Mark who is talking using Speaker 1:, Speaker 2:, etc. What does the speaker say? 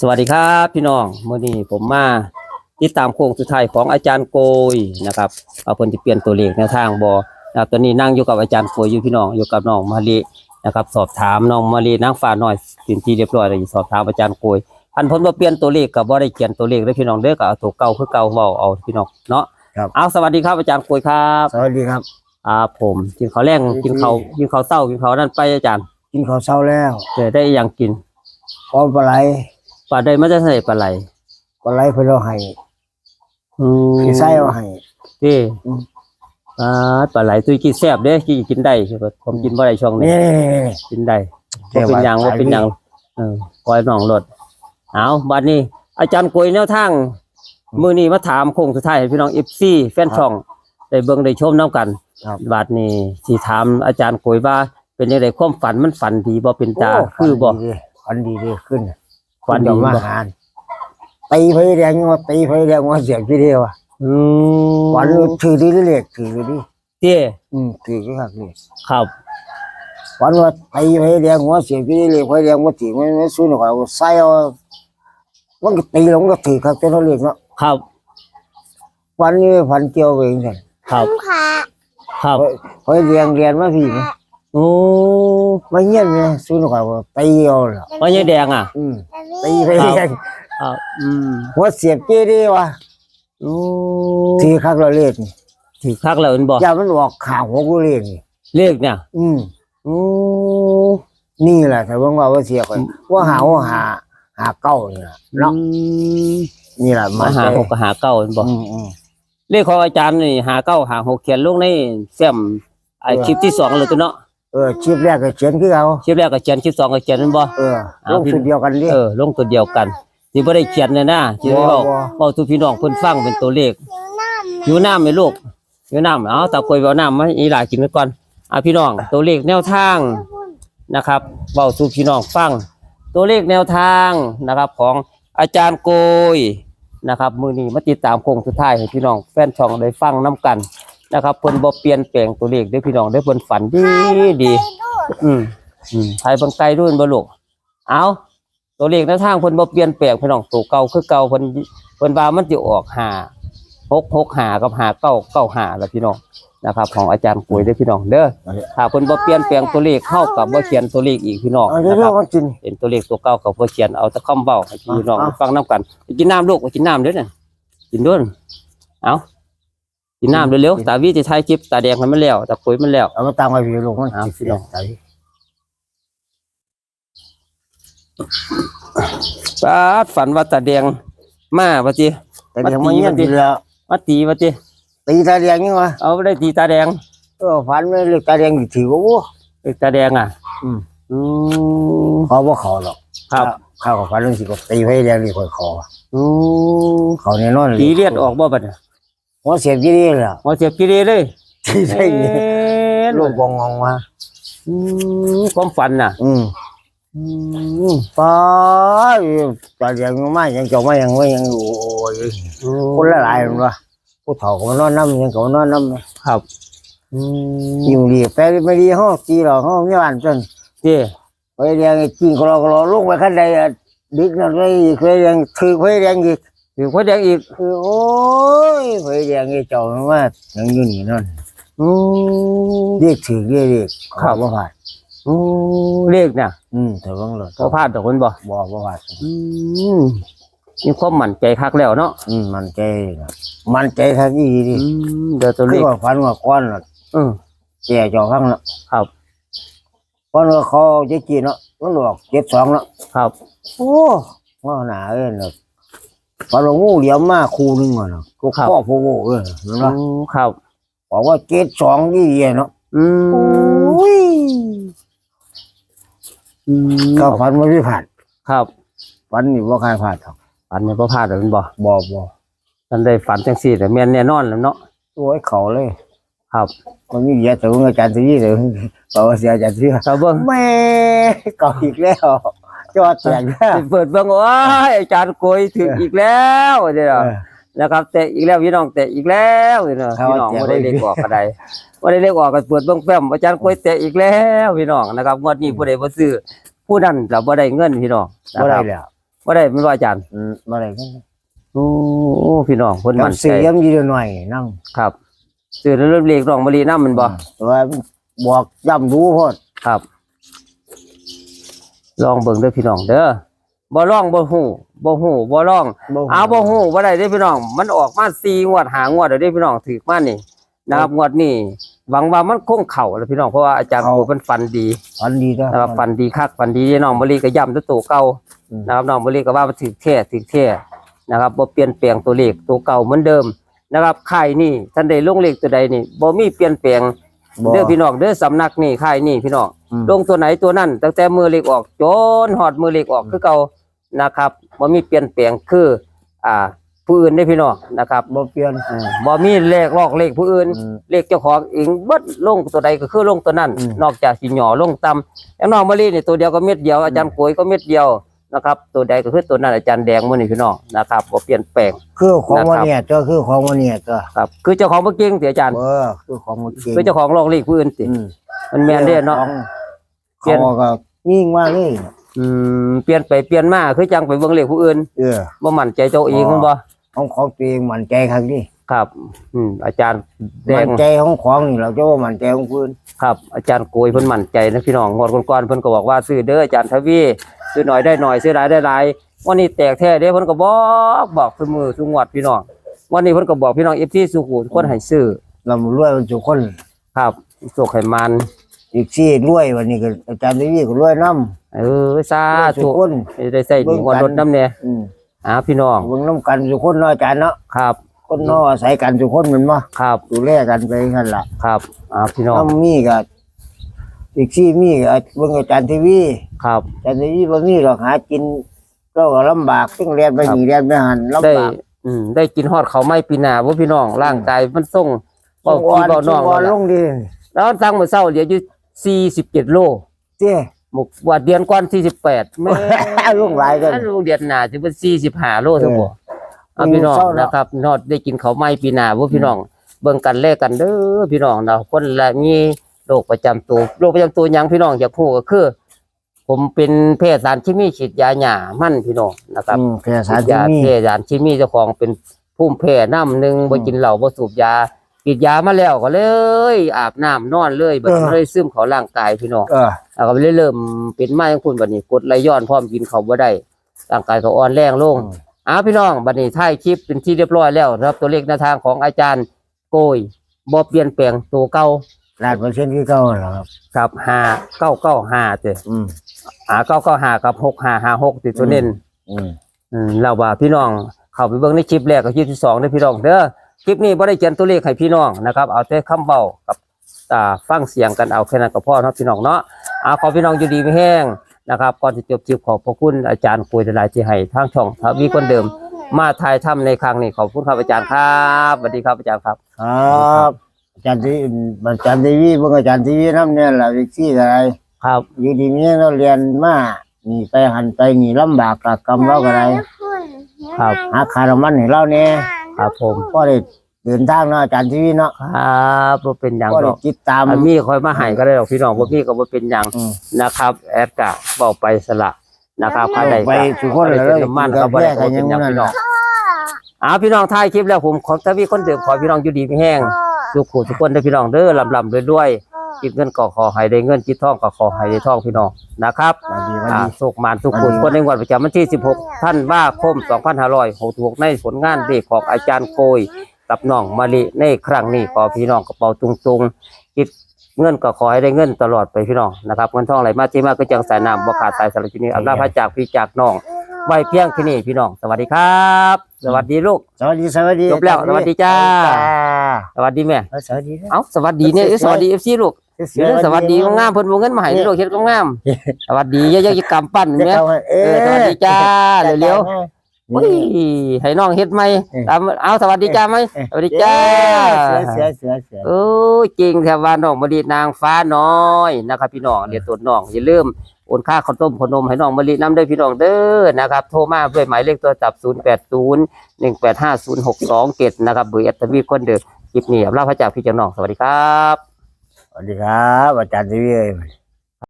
Speaker 1: สวัสดีครับพี่น้องมื่อนี้ผมมาติดตามโค้งสุดท้ายของอาจารย์โกยนะครับเอาคนที่เปลี่ยนตัวเลขแนวทางบอนะตอนนี้นั่งอยู่กับอาจารย์โกยอยู่พี่น้องอยู่กับน้องมาลีนะครับ สอบถามน้องมาลีนางฟ้าน้อยสินที่เรียบร้อยแล้วสอบถามอาจารย์โกยพันพ้นว่าเปลี่ยนตัวเลขกับว่าได้เขียนตัวเลขได้อพี่น้องเด้อกับเอาตัวเก่าคือเก่าเบาเอาพี่น้องเนาะ
Speaker 2: ครับ
Speaker 1: เอาสวัสดีครับอาจารย์โกยครับ
Speaker 2: สวัสดีครับ
Speaker 1: อ่าผมกินข้าวแรงกินข้าวกินข้าวเศร้ากินข้าวนั่นไปอาจารย์
Speaker 2: กินข้าวเช้าแล้ว
Speaker 1: เจอได้หยังกิน
Speaker 2: พร้อมปลาไหล
Speaker 1: ปลาได้มาจะใส่ปลาไหล
Speaker 2: ปลาไหลเพื่อเราให้
Speaker 1: อืม
Speaker 2: พี่ไส้เอาให้
Speaker 1: ที่
Speaker 2: อืม
Speaker 1: อ่าปลาไหลตุยกินแซ่บเด้กินกินได้ใช่ปะผมกินบ่ได้ช่วงนี้
Speaker 2: นี่นี่นี่นี่
Speaker 1: กินได้
Speaker 2: แซ่
Speaker 1: ว่า
Speaker 2: บ
Speaker 1: เป็นหยัง
Speaker 2: หวาน
Speaker 1: ว่าเป็นหยังเออปล่อยน้องรถเอาบัดนี้ อาจารย์กวยแนวทางมื้อนี้มาถามโค้งสุดท้ายให้พี่น้อง FC แฟนช่อง ได้เบิ่งได้ชมนํกัน
Speaker 2: ครับ
Speaker 1: บัดนี้สิถามอาจารย์กวยว่า เป็นจังไดความฝันมันฝันดีบ่เป็นตา
Speaker 2: โคื
Speaker 1: อบ่
Speaker 2: ฝันดีดีขึ้น
Speaker 1: ฝันดี
Speaker 2: มา
Speaker 1: บ่
Speaker 2: หารตีไฟแดงว่าตีไฟแดงว่าเสียงพี่เดียวอะ
Speaker 1: อืม
Speaker 2: ฝันถือดีเรียกถือดี
Speaker 1: เต้
Speaker 2: อืมถือก็หักเลย
Speaker 1: ครับ
Speaker 2: ฝันว่าตีไฟแดงว่าเสียงพี่เรียกไฟแดงว่าถือไม่ไม่สู้หน่อยว่าไส้เอามันก็ตีลงก็ถือครับเจ้าเรียกเนาะ
Speaker 1: ครับ
Speaker 2: ฝันนี้ฝันเกี่ยวเองกัน
Speaker 1: ครับครับ
Speaker 2: ไฟแดงเรียนมาพี่ไหม
Speaker 1: โอ้
Speaker 2: ไม่เงี้ยเนี่ยสู้หน่อยว่าตีเอาล่ะ
Speaker 1: ว่าใหญ่แดงอะ
Speaker 2: อืมตีไฟแดง
Speaker 1: ครับอืม
Speaker 2: หัวเสียบเจดีวะ
Speaker 1: โอ้
Speaker 2: ทีคักเราเลขนี่
Speaker 1: ถือคักแล้วเห็นบ่
Speaker 2: อย่ามันออกข่าวหัวกูเลขนี่
Speaker 1: เลขเนี่ย
Speaker 2: อืม
Speaker 1: โอ้
Speaker 2: นี่แหละแต่ว่าว่าว่าเสียก่อนว่าหาว่าหา หาเก้านี่ล่ะเนาะ
Speaker 1: อืม
Speaker 2: นี่แหละ
Speaker 1: มาหาหกกับหาเก้าเห็นบ่
Speaker 2: อืมอืม
Speaker 1: เลขของอาจารย์นี่หาเก้าหาหกเขียนลงในแฟ้มไอ
Speaker 2: เออ
Speaker 1: คลิปที่สองเลยตัวเนาะ
Speaker 2: เออชิปแรกก็เขียนคือเอา
Speaker 1: คลิปแรกก็เขียนคลิปสองก็เขียนแม่นบ่
Speaker 2: เออ
Speaker 1: เอา
Speaker 2: ลงสุดเดียวกันเรีย
Speaker 1: เออลงตัวเดียวกันสิบ่ได้เขียนเลยนะสิได้เว้า
Speaker 2: บ่บ่
Speaker 1: เว้าทุกพี่น้องเพิ่นฟังเป็นตัวเลขอยู่น้ำไหมลูกอยู่น้ำเอาตาคุยเอาน้ำมาให้อีหลากินไว้ก่อนอะพี่น้องตัวเลขแนวทางนะครับเว้าสู่พี่น้องฟัง ตัวเลขแนวทางนะครับของอาจารย์โกยนะครับ มือนี้มาติดตามโค้งสุดท้ายให้พี่น้องแฟนช่องได้ฟังน้กัน นะครับเพิ่นบ่เปลี่ยนแปลงตัวเลขเด้อพี่น้องได้อเพิ่นฝันดีดีอืมอืมไทยเบิ่งไกลด้วยบ่ลูกเอาตัวเลขแนวทางเพิ่นบ่เปลี่ยนแปลงพี่น้องตัวเก่าคือเก่าเพิ่นเพิ่นว่ามันสิออก5 6 6 5กับ5 9 9 5แล้วพี่น้องนะครับ ของอาจารย์ปุ๋ยเด้อพี่น้องเด้อถ้าเพิ่นบ่เปลี่ยนแปลงตัวเลขเข้ากับบ่เขียนตัวเลขอีกพี่น้อง
Speaker 2: เอา
Speaker 1: นะ
Speaker 2: เดี๋ยว
Speaker 1: ค
Speaker 2: เรา
Speaker 1: รับ
Speaker 2: ก็กิน
Speaker 1: เป็นตัวเลขตัวเก่ากับพ่อเขียนเอาแต่คำเบาให้พี่น้อง
Speaker 2: อะ
Speaker 1: ได้ฟังน้ำกันไปกินน้ำลูกไปกินน้ำเด้อเนี่ยกินด้วยเอา กินน้ำเร็วๆตาวีจะถ่ายคลิปตาแดงให้มันแล้วตาปุ๋ยมันแล้ว
Speaker 2: เอามาตั้งไว้พี่ลงมัน
Speaker 1: เอาพี่น้อง
Speaker 2: ใส่
Speaker 1: ปาดฝันว่าตาแดงมาว่าจิ
Speaker 2: แต่เดี๋ยวมันเงี้ยดีแล้ว
Speaker 1: มาตีว่าจิ
Speaker 2: ตีตาแดงยังวะ
Speaker 1: เอาได้ตีตาแดง
Speaker 2: เออฝันไม่เลือกตาแดงอยู่ถือว่าโอ้
Speaker 1: เอ้ยตาแดงอะ
Speaker 2: อืม
Speaker 1: อืม
Speaker 2: เขาว่าเขาหรอก
Speaker 1: ครับ
Speaker 2: เข้ากับฝันเรื่องสิก็ตีไฟแดงนี่ค่อยคอ
Speaker 1: อืม
Speaker 2: เขาแน่นอน
Speaker 1: ตีเลียดออกบ่บัดน่ะ
Speaker 2: หัวเสียบยี่ดีเลยอะ
Speaker 1: หมอเสียบกีเรเลย
Speaker 2: ที่ใช่เงี้ย
Speaker 1: เอ๊ะ
Speaker 2: ลูกบองงองมา
Speaker 1: อืมความฝันน่ะ
Speaker 2: อืม
Speaker 1: อืม
Speaker 2: ป้าตาแดงมายังเจ้ามายังไม่ยังอยู่โอ้ยคนละหลายมันวะผู้เฒ่าก็มานอนน้ำยังก็มานอนน้ำ
Speaker 1: ครับอืม
Speaker 2: อยู่ดีแปลไม่ดีห้องตีหรอกห้องไม่อ่านจน
Speaker 1: เจ้
Speaker 2: ไฟแดงจริงก็รอก็รอลงไปขั้นใดอะดึกนั่นไฟไฟแดงถือไฟแดงอีก
Speaker 1: ถือพ่อแดงอีก
Speaker 2: คือโอ้ยไฟแดงไอ้เจ้ามันว่ายังอยู่นี่นั่น
Speaker 1: อืม
Speaker 2: เรียกถือเรียกเรียก
Speaker 1: ครับ
Speaker 2: บ่ผ่าน
Speaker 1: อืมเลขน่ะ
Speaker 2: อืมแต่ว่าเรา
Speaker 1: บ่พลาดดอกคนบ่
Speaker 2: บ่บ่ผ่าน
Speaker 1: อืมมีความมั่นใจคักแล้วเนาะ
Speaker 2: อืมมันใจนะมันใจทักอีดี
Speaker 1: อืมเดี๋ยวตัวเล
Speaker 2: คือ
Speaker 1: ข
Speaker 2: ว่าฝันว่าก้อนน่ะ
Speaker 1: อืม
Speaker 2: แก่เจอฟังเนาะ
Speaker 1: ครับ
Speaker 2: ก้อนว่าเขาจะกินเนาะมันบอกเจ็ดสองเนาะ
Speaker 1: ครับ
Speaker 2: โอ้ว่าหนาเอ้ยเนาะ ปลาลงงูเหลี่ยมมาคู่หนึงว่ะเนาะก็พ่อโพโวเอ้ยเห็น
Speaker 1: อื
Speaker 2: ปะ
Speaker 1: มครับ
Speaker 2: บอกว่าเจ็ดสองยี่เหี้ยเนาะ
Speaker 1: อืม
Speaker 2: โอ้ย
Speaker 1: อืม
Speaker 2: ก็ฝันว่าไม่ผ่าน
Speaker 1: ครับ
Speaker 2: ฝันนี่ว่าใครผ่านหรอก
Speaker 1: ฝันเนี่ยบ่พลาดดอกคนบ่
Speaker 2: บ่บ่
Speaker 1: ท่านได้ฝันจังซี่แต่แม่นแน่นอนแล้วเนาะ
Speaker 2: โอ้ยเขาเลย
Speaker 1: ครับ
Speaker 2: มันมีเยอะแต่ว่าอาจารย์ที่เลยบอกว่าเสียอาจารย์ที่
Speaker 1: ถ้าเบิ่ง
Speaker 2: แม่เก่าอีกแล้ว จอดแตกแล้ว
Speaker 1: สิเปิดเบิ่งโอ้ยอาจารย์โกยถึงอีกแล้วเด้อ
Speaker 2: เออ
Speaker 1: นะครับแต่อีกแล้วพี่น้องแต่อีกแล้วพี่น้อง
Speaker 2: ครับ
Speaker 1: พี่น้อง
Speaker 2: แจก
Speaker 1: บ่ได้
Speaker 2: ไว้
Speaker 1: เลขออกก็ได้บ่ได้เลขออกก็เปิดเบิ่งแฟ้มอาจารย์กล้วยแต่อีกแล้วพี่น้องนะครับงวดนี้ผู้ใดบ่ซื้อผู้นั้นจะบ่ได้เงินพี่น้องนะ
Speaker 2: บ่
Speaker 1: ค
Speaker 2: ได้
Speaker 1: รับ
Speaker 2: แล้ว
Speaker 1: บ่ได้แม่นว่าอาจารย์
Speaker 2: อืมบ่ได้กัน
Speaker 1: โอ้พี่น้องเพิ่น
Speaker 2: แล้ว
Speaker 1: มั่นใจ
Speaker 2: เสียมอยู่หน่อยนั่ง
Speaker 1: ครับซื้อแล้วเริ่มเลขน้องมะลีนำมันบ่
Speaker 2: แต่ว่าบอกย้ำรู้โพด
Speaker 1: ครับ ลองเบิ่งเด้อพี่น้องเด้อบ่ลองบ่ฮู้บ่ฮู้บ่ลองเอาบ่ฮู้บ่ได้เด้พี่น้อง มันออกมา4งวดหางวดแล้วเด้พี่น้องถือมานี่นะครับงวดนี้หวังว่ามันคงเข้าแล้วพี่น้องเพราะว่าอาจารย์โอ้เพิ่นฟันดี
Speaker 2: อันดีก็
Speaker 1: นะครับฟันดีคักฟันดีน้องมะลิก็ย้ำตัวโตเก่า
Speaker 2: อืม
Speaker 1: นะครับน้องมะลิก็ว่ามันถือแท้ถือแท้นะครับบ่เปลี่ยนแปลงตัวเลขตัวเก่าเหมือนเดิมนะครับค่ายนี่ท่านได้ลงเลขตัวใดนี่บ่มีเปลี่ยนแปลง
Speaker 2: บ่
Speaker 1: เด้อพี่น้องเด้อสำนักนี่ค่ายนี่พี่น้อง
Speaker 2: อืม
Speaker 1: ลงตัวไหนตัวนั้นตั้งแต่มือเลขออกจนฮอดมือเลขออกคือเก่านะครับบ่มีเปลี่ยนแปลงคือ อ่า ผู้อื่นได้อพี่น้องนะครับ
Speaker 2: บ่เปลี่ยน
Speaker 1: เออบ่มีเลขลอกเลขผู้อื่น
Speaker 2: อืม
Speaker 1: เลขเจ้าของเองเบิดลงตัวใดก็คือลงตัวนั้น
Speaker 2: อืม
Speaker 1: นอกจากสิหย่อลงต่ำอย่างน้องมะลินี่ตัวเดียวก็เม็ดเดียวอาจารย์กวยก็เม็ดเดียว นะครับ ตัวใดก็คือตัวนั้นอาจารย์แดงมื้อนี้พี่น้องนะครับบ่เปลี่ยนแปลง
Speaker 2: คือของ
Speaker 1: นะครับ
Speaker 2: วันเนี่ยก็คือของวันเนี่ยก็
Speaker 1: ครับ คือเจ้าของบ่เก่งติอาจารย์
Speaker 2: เออคือของมันจริง
Speaker 1: คือเจ้าของลอกเลขผู้อื่นติ
Speaker 2: อืม
Speaker 1: มันแม่นเด้เนาะ เปลี่ยน
Speaker 2: เขาก็ยิ่งมากเลย
Speaker 1: อืมเปลี่ยนไปเปลี่ยนมาคือจังไปเบิ่งเลขผู้อื่น
Speaker 2: เออ
Speaker 1: บ่มั่นใจเจ้าเองมันบ่
Speaker 2: ของของตัวเองมั่นใจครั้งนี้
Speaker 1: ครับ อืมอาจารย์แด
Speaker 2: มั่
Speaker 1: ง
Speaker 2: นใจของของนี่เราจะว่ามั่นใจของพื้น
Speaker 1: ครับ อาจารย์โกยเพิ่นมั่นใจนะพี่น้องงวดก่อนๆเพิ่นก็บอกว่าซื้อเด้ออาจารย์ทวี ซื้อหน่อยได้หน่อยซื้อหลายได้หลายวันนี้แตกแท้เด้เพิ่นก็บอกบอกซุมือซุงวดพี่น้องวันนี้เพิ่นก็บอกพี่น้อง FT สุขุมคนให้ซื้อ
Speaker 2: เรารวยมันทุกคน
Speaker 1: ครับโชคให้มัน
Speaker 2: อีกสี่รวยวันนี้ก็อาจารย์ได้ยี่ก็รวยน้ำ
Speaker 1: เออสาร
Speaker 2: วยทุ
Speaker 1: ธุ
Speaker 2: กคน
Speaker 1: ให้ได้ใส่หนีงวดรถน้ำแน่
Speaker 2: อืม
Speaker 1: อ่าพี่น้อง
Speaker 2: เบิ่งน้ำกันทุกคนเนาะอาจารย์เนาะ
Speaker 1: ครับ
Speaker 2: คนเนาะอาศัยกันทุกคนแมันมา
Speaker 1: ครับ
Speaker 2: ดูแลกันไปนั่นล่ะ
Speaker 1: ครับอ่าพี่น้อง
Speaker 2: น้ำมีก็ อีกสี่มีก็เบิ่งอาจารย์ทีวี
Speaker 1: ครับ
Speaker 2: อาจารย์ทีวีบ่มีหรอกหากินก็ลำบากต้องเรียนไป
Speaker 1: ครับ
Speaker 2: นี่เรียนไปหันลำ
Speaker 1: ได้
Speaker 2: บาก
Speaker 1: อืมได้กินฮอดเขาวไม่ปีหน้าบ่พี่น้องร่างกายมันส่งเบา
Speaker 2: อ่
Speaker 1: พี่เบาน้อง
Speaker 2: อ่อน
Speaker 1: แล้ว
Speaker 2: ล
Speaker 1: ล่ะ
Speaker 2: งดิ
Speaker 1: แล้วสั่งมื้อเช้าเหลืออยู่47โล
Speaker 2: เจ้
Speaker 1: หมกว่าเดือนก่อน48แม่
Speaker 2: ลงหลายกัน
Speaker 1: อันโรงเรียนหน้าสิเป็น45โลซะบ่
Speaker 2: เออ
Speaker 1: เอาพี่น้อง
Speaker 2: เศร้าเนอะ
Speaker 1: นะครับนอดได้กินเขาวไม่ปีหน้าบ่พี่น้องเบิ่งกันแลกกันเด้อพี่น้องนะคนละมี โรคประจำตัวโรคประจำตัวหยังพี่น้องอยากฮู้ก็คือ ผมเป็นแพทย์สารเคมีฉีดยาหญ้ามั่นพี่น้องนะครับ
Speaker 2: อืมแค่สาร
Speaker 1: ยา
Speaker 2: ที่มี
Speaker 1: เทยานชิมีเจ้าของเป็นภูมิแพ้น้ำหนึ่งบ่
Speaker 2: อืม
Speaker 1: กินเหล้าบ่สูบยากินยามาแล้วก็เลย อาบน้ำนอนเลยบัดนี้
Speaker 2: เออ
Speaker 1: เลยซึมเข้าร่างกายพี่น้อง
Speaker 2: เออ
Speaker 1: แล้วก็เลยเริ่มเป็นมาอย่างคุณบัดนี้กดไหลย้อนพร้อมกินข้าวบ่ได้ร่างกายก็อ่อนแรงลงอ้าวพี่น้องบัดนี้ท้ายคลิปเป็นที่เรียบร้อยแล้วนะครับ ตัวเลขแนวทางของอาจารย์โกยบ่เปลี่ยนแปลงตัวเก่า
Speaker 2: ลาดเปอร์เซ็นต์ที่เก่าเหรอครับ
Speaker 1: กับ5995เด้อ
Speaker 2: อืม
Speaker 1: หา995กับ6556ติดตัวเน้น
Speaker 2: อืม
Speaker 1: อืมเราว่าพี่น้องเข้าไปเบิ่งในคลิปแรกกับคลิปที่สองเด้อพี่น้องเด้อคลิปนี้บ่ได้เขียนตัวเลขให้พี่น้องนะครับเอาแต่คำเบากับอ่าฟังเสียงกันเอาแค่นั้นก็พอเนาะพี่น้องเนาะอาขอพี่น้องอยู่ดีไม่แห้งนะครับก่อนจะจบคลิปขอบพระคุณอาจารย์คุยหลายๆที่ให้ทางช่องทวีคนเดิม มาถ่ายทำในครั้งนี้ขอบคุณครับอาจารย์ครับสวัสดีครับอาจารย์ครับ
Speaker 2: ครับ อาจารย์ที่อาจารย์ทีวีเบิ่งอาจารย์ทีวีน้ำเนี่ยแหละวิซี่อะไร
Speaker 1: ครับ
Speaker 2: อยู่ดีมีเราเรียนมานี่ไปหันไปนี่ลำบากกับกรรมเราก็ได้
Speaker 1: ครับ
Speaker 2: หาคาร์มันให้เราเนี่ย
Speaker 1: ครับผม
Speaker 2: ก็ได้เดินทางเนาะอาจารย์ทีวีเนาะ
Speaker 1: ครับบ่เป็นหยัง
Speaker 2: ก็
Speaker 1: หร
Speaker 2: ได้
Speaker 1: อก
Speaker 2: ติดตาม
Speaker 1: อันมีคอยมาให้ก็ได้หรอกพี่น้องบ่มีก็บ่เป็นหยัง
Speaker 2: อืม
Speaker 1: นะครับ แอดกะเบาไปสละนะครับ
Speaker 2: เอา
Speaker 1: ใด
Speaker 2: ไปทุกคนเลย
Speaker 1: เลยน้ำมัน
Speaker 2: กิน
Speaker 1: ก็
Speaker 2: กาแฟ
Speaker 1: บ่ได้
Speaker 2: กันยัง
Speaker 1: เป็นห
Speaker 2: นั่น
Speaker 1: พี่น้อง
Speaker 2: น่ะ
Speaker 1: อ่าพี่น้องถ่ายคลิปแล้วผมขอทวีคนเดิมขอพี่น้องอยู่ดีไม่แห้งทุ กคู่ทุกคนได้อพี่น้องเด้อลำลำๆด้วยๆคิดเงินก็ขอให้ได้เงินคิดทองก็ขอให้ได้ทองพี่น้องนะครับ
Speaker 2: สวัสดีสวัส
Speaker 1: อ่า
Speaker 2: ดี
Speaker 1: สุขมานทุกคนคนในวันประจำวันที่ 16 ท่านว่าคม 2566ในผลงานเด็กของอาจารย์โกย กับน้องมะลิในครั้งนี้ขอพี่น้องกระเป๋าตุงๆคิดเงินก็ขอให้ได้เงินตลอดไปพี่น้องนะครับเงินทองไหลมาที่มาก็จังสายน้ำบ่ขาดสายสารพินี้อำนาจพระจากพี่จากน้องไว้เพียงที่นี่พี่น้อง สวัสดีครับ สวัสดีลูก
Speaker 2: สวัสดีสวัสดี
Speaker 1: จบแล้วสวัสดีจ้า
Speaker 2: จ้า
Speaker 1: สวัสดีแม่
Speaker 2: เออสวัสดีนะ
Speaker 1: เอ้าสวัสดีเนี่ยเอ้ยสวัสดีเอฟซีลูกเดี๋ยวสวัสดีงามๆเพิ่นบ่เงินมาให้ลูกเฮ็ดก็งาม สวัสดีเยอะๆกำปั้น
Speaker 2: เดี๋
Speaker 1: แม่
Speaker 2: ยวเอ
Speaker 1: เออสวัสดีจ้าเร็วๆอุ้ยให้น้องเฮ็ดไหมตามเอาสวัสดีจ้าไหมสวัสดีจ้า
Speaker 2: เสือเสือเสือเสือ
Speaker 1: โอ้ยจริงแถวว่าน้องมะลินางฟ้าน้อยนะครับพี่น้องเดี๋ยวตัวน้องอย่าลืม โอนค่าข้าวต้มขนมให้น้องมะลิน้ำได้พี่น้องเด้อนะครับ โทรมาด้วยหมายเลขตัวจับ 0 8 0 1 8 5 0 6 2เกตนะครับเบอร์แอตวีคนเดิมคลิปนี้อำลาพระจากพี่เจ้าน้อง สวัสดีครับ
Speaker 2: สวัสดีครับ อาจารย์ทีวี